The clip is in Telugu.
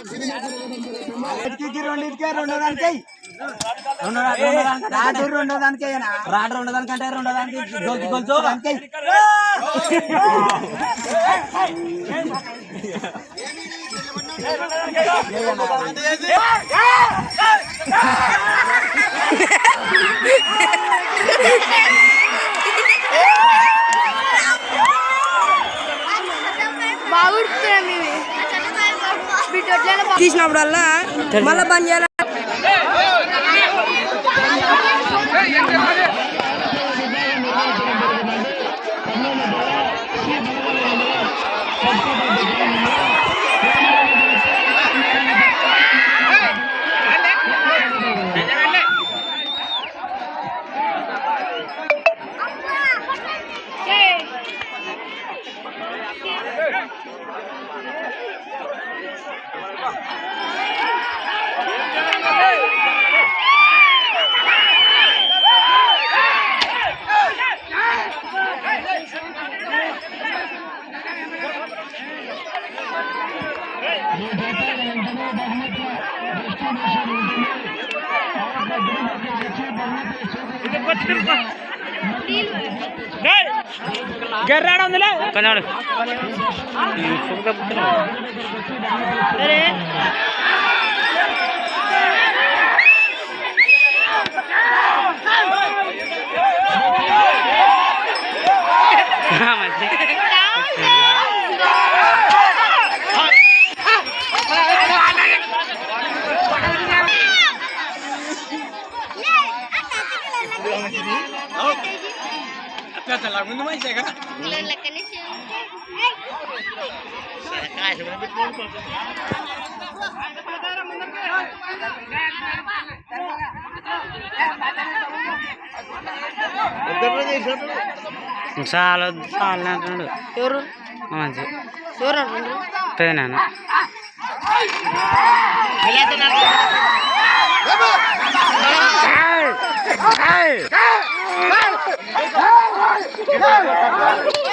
రెండింటికి రెండింటికే రాడు రెండో దానికి రాడు రెండో దానికి అంటే రెండో దానికి గొలుసు గొలుసు దానికి తీసినప్పుడల్లా మళ్ళీ బంద్ చేయాలి? Gel. గర్రాడు అందులే కన్నాడు ముందు మనిషే కదా చాలా చాలా అంటున్నాడు ఎవరు మంచి ఎవరు అంటుండ్రు? పెద్ద 看